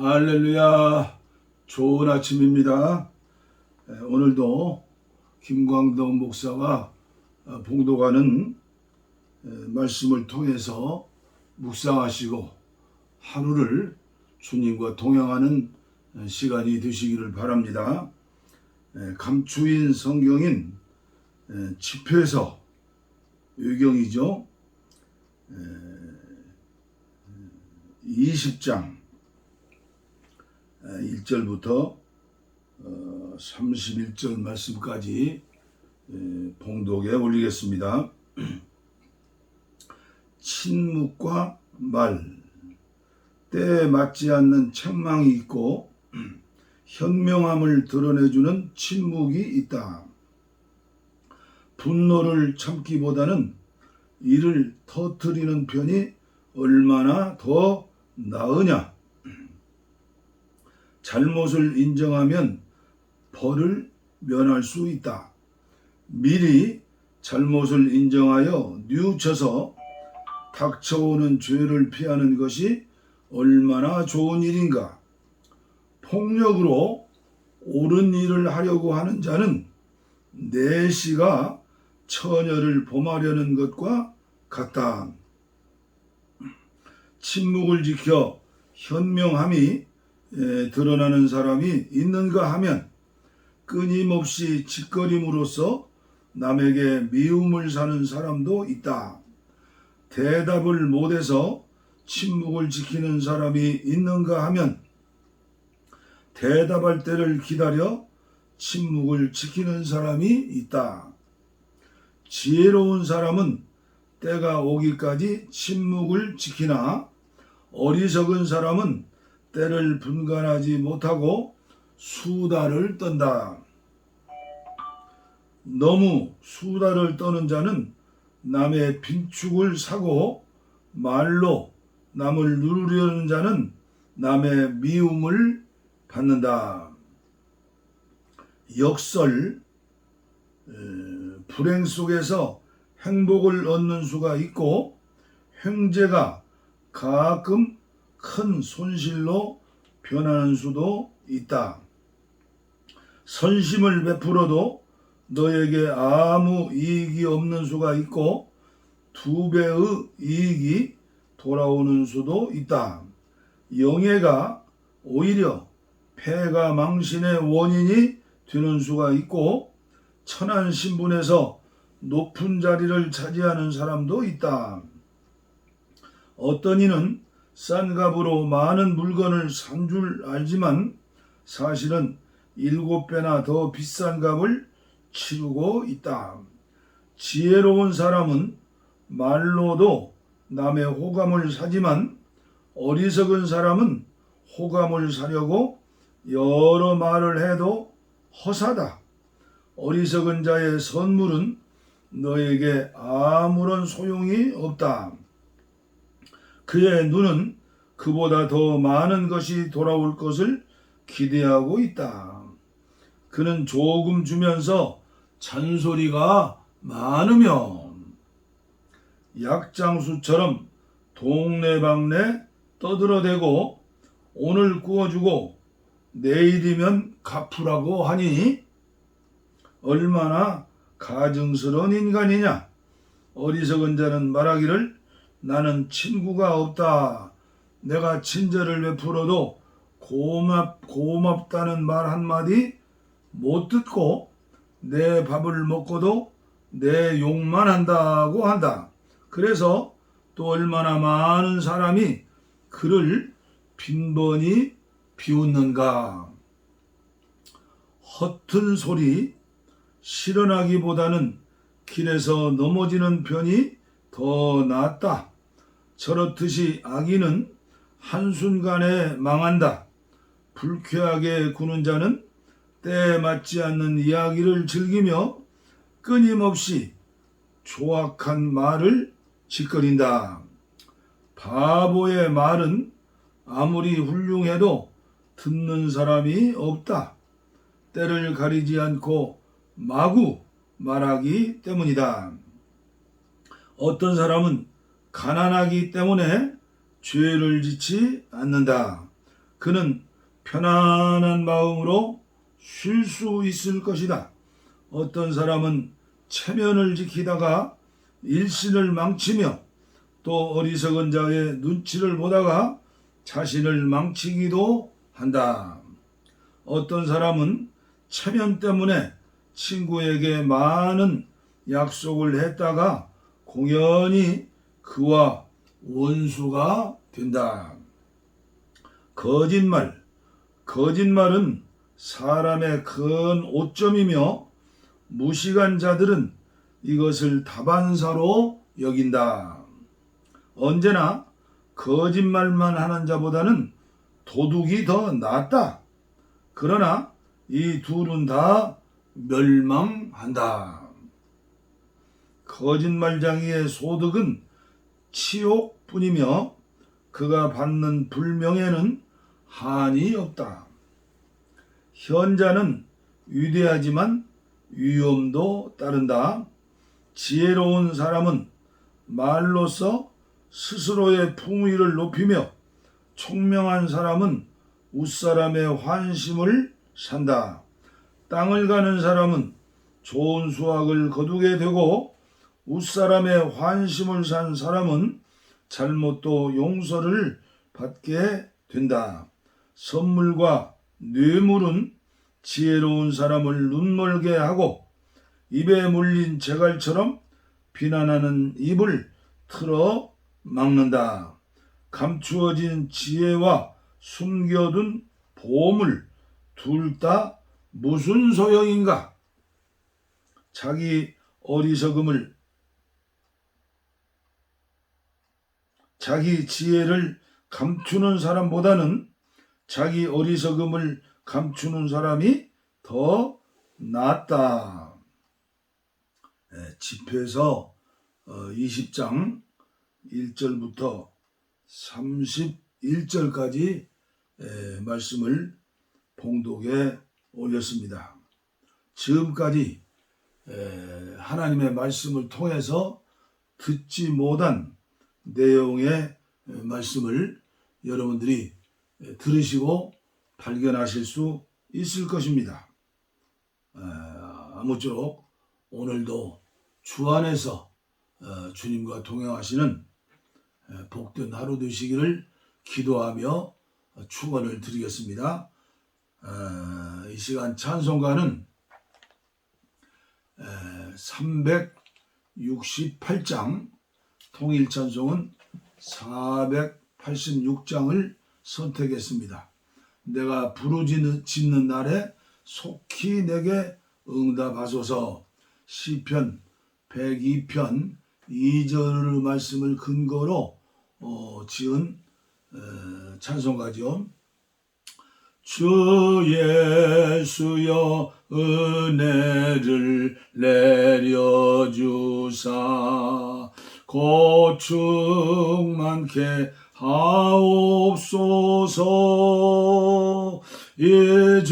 할렐루야. 좋은 아침입니다. 에, 오늘도 김광덕 목사가 어, 에, 말씀을 통해서 묵상하시고 하루를 주님과 동행하는 에, 시간이 되시기를 바랍니다. 에, 감추인 성경인 에, 집회서 유경이죠. 20장 1절부터 31절 말씀까지 에, 봉독에 올리겠습니다. 침묵과 말, 때에 맞지 않는 책망이 있고 현명함을 드러내주는 침묵이 있다. 분노를 참기보다는 이를 터뜨리는 편이 얼마나 더 나으냐? 잘못을 인정하면 벌을 면할 수 있다. 미리 잘못을 인정하여 뉘우쳐서 닥쳐오는 죄를 피하는 것이 얼마나 좋은 일인가? 폭력으로 옳은 일을 하려고 하는 자는 내시가 처녀를 범하려는 것과 같다. 침묵을 지켜 현명함이 에, 드러나는 사람이 있는가 하면 끊임없이 짓거림으로써 남에게 미움을 사는 사람도 있다. 대답을 못해서 침묵을 지키는 사람이 있는가 하면 대답할 때를 기다려 침묵을 지키는 사람이 있다. 지혜로운 사람은 때가 오기까지 침묵을 지키나 어리석은 사람은 때를 분간하지 못하고 수다를 떤다. 너무 수다를 떠는 자는 남의 빈축을 사고 말로 남을 누르려는 자는 남의 미움을 받는다. 역설 에, 불행 속에서 행복을 얻는 수가 있고 횡재가 가끔 큰 손실로 변하는 수도 있다. 선심을 베풀어도 너에게 아무 이익이 없는 수가 있고 두 배의 이익이 돌아오는 수도 있다. 영예가 오히려 폐가 망신의 원인이 되는 수가 있고 천한 신분에서 높은 자리를 차지하는 사람도 있다. 어떤 이는 싼 값으로 많은 물건을 산 줄 알지만 사실은 일곱 배나 더 비싼 값을 치르고 있다. 지혜로운 사람은 말로도 남의 호감을 사지만 어리석은 사람은 호감을 사려고 여러 말을 해도 허사다. 어리석은 자의 선물은 너에게 아무런 소용이 없다. 그의 눈은 그보다 더 많은 것이 돌아올 것을 기대하고 있다. 그는 조금 주면서 잔소리가 많으면 약장수처럼 동네방네 떠들어대고 오늘 구워주고 내일이면 갚으라고 하니 얼마나 가증스러운 인간이냐. 어리석은 자는 말하기를 나는 친구가 없다. 내가 친절을 베풀어도 고맙, 고맙다는 말 한마디 못 듣고 내 밥을 먹고도 내 욕만 한다고 한다. 그래서 또 얼마나 많은 사람이 그를 빈번히 비웃는가. 허튼 소리 실현하기보다는 길에서 넘어지는 편이 더 낫다. 저렇듯이 악인은 한순간에 망한다. 불쾌하게 구는 자는 때에 맞지 않는 이야기를 즐기며 끊임없이 조악한 말을 짓거린다. 바보의 말은 아무리 훌륭해도 듣는 사람이 없다. 때를 가리지 않고 마구 말하기 때문이다. 어떤 사람은 가난하기 때문에 죄를 짓지 않는다. 그는 편안한 마음으로 쉴 수 있을 것이다. 어떤 사람은 체면을 지키다가 일신을 망치며 또 어리석은 자의 눈치를 보다가 자신을 망치기도 한다. 어떤 사람은 체면 때문에 친구에게 많은 약속을 했다가 공연히 그와 원수가 된다. 거짓말. 거짓말은 사람의 큰 오점이며 무식한 자들은 이것을 다반사로 여긴다. 언제나 거짓말만 하는 자보다는 도둑이 더 낫다. 그러나 이 둘은 다 멸망한다. 거짓말장이의 소득은 치욕뿐이며 그가 받는 불명예는 한이 없다. 현자는 위대하지만 위험도 따른다. 지혜로운 사람은 말로써 스스로의 풍위를 높이며 총명한 사람은 웃사람의 환심을 산다. 땅을 가는 사람은 좋은 수확을 거두게 되고 웃사람의 환심을 산 사람은 잘못도 용서를 받게 된다. 선물과 뇌물은 지혜로운 사람을 눈멀게 하고 입에 물린 재갈처럼 비난하는 입을 틀어 막는다. 감추어진 지혜와 숨겨둔 보물 둘 다 무슨 소용인가? 자기 어리석음을 자기 지혜를 감추는 사람보다는 자기 어리석음을 감추는 사람이 더 낫다. 예, 집에서 20장 1절부터 31절까지 예, 말씀을 봉독에 올렸습니다. 지금까지 에, 하나님의 말씀을 통해서 듣지 못한 내용의 말씀을 여러분들이 들으시고 발견하실 수 있을 것입니다. 에, 아무쪼록 오늘도 주 안에서 어, 주님과 동행하시는 에, 복된 하루 되시기를 기도하며 축원을 드리겠습니다. 어, 이 시간 찬송가는 368장 통일 찬송은 486장을 선택했습니다. 내가 부르짖는 날에 속히 내게 응답하소서 시편 102편 2절 말씀을 근거로 어, 지은 어, 찬송가죠. 주 예수여 은혜를 내려주사 고충 많게 하옵소서. 예절이고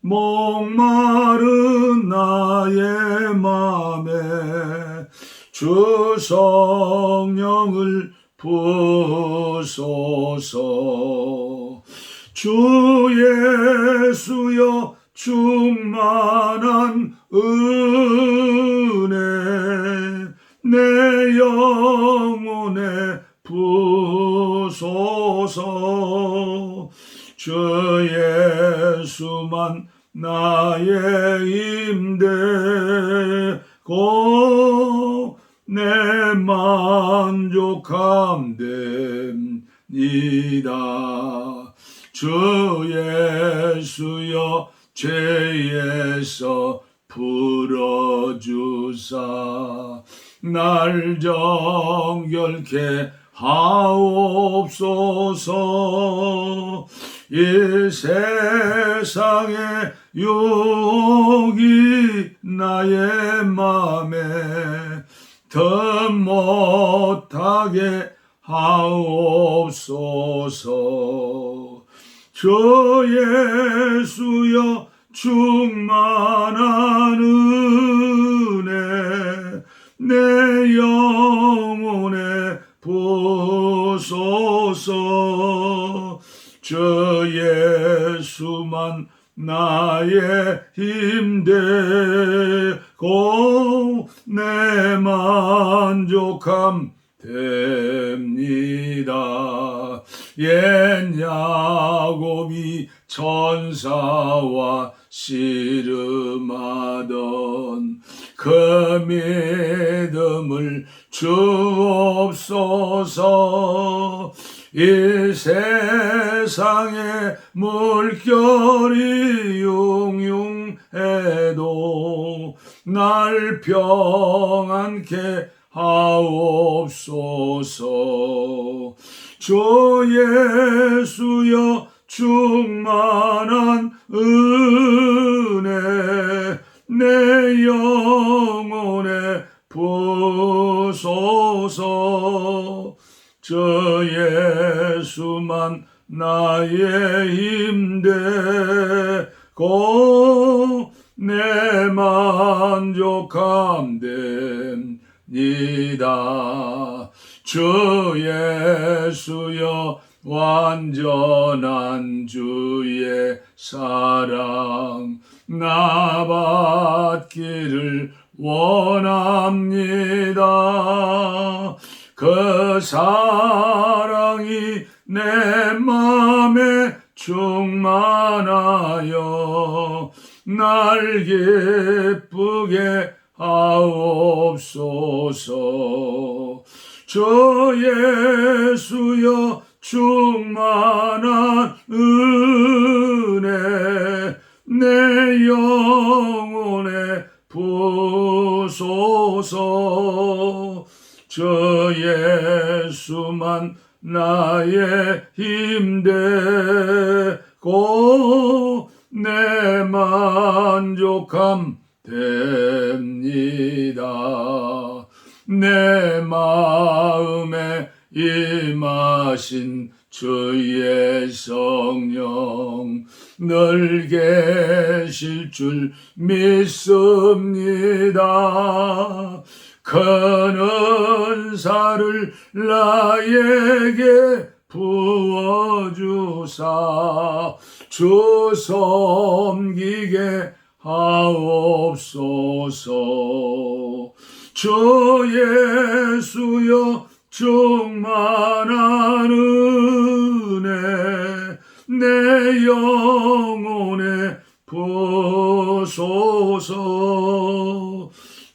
목마른 나의 맘에 주 성령을 부소서. 주 예수여 충만한 은 주 예수만 나의 임대고 내 만족함 됩니다. 주 예수여 죄에서 풀어주사 날 정결케 하옵소서 이 세상의 욕이 나의 맘에 더 못하게 하옵소서. 저 예수여 충만한 은혜 내 나의 힘되고 내 만족함 됩니다. 옛 야곱이 천사와 씨름하던 그 믿음을 주옵소서 이 세상의 물결이 융융해도 날 평안케 하옵소서. 주 예수여 충만한 은혜 내 영혼에 부소서. 저 예수만 나의 힘되고 내 만족함 됩니다 주 예수여 완전한 주의 사랑 나 받기를 원합니다. 그 사랑이 내 맘에 충만하여 날 기쁘게 하옵소서. 저 예수여 충만한 은혜 내 영혼에 부소서 저 예수만 나의 힘되고 내 만족함 됩니다. 내 마음에 임하신 주의 성령 늘 계실 줄 믿습니다. 큰 은사를 나에게 부어주사 주 섬기게 하옵소서. 주 예수여 충만한 은혜 내 영혼에 부소서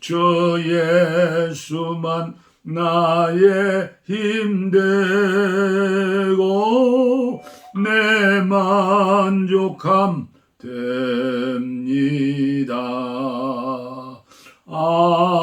주 예수만 나의 힘되고 내 만족함 됩니다. 아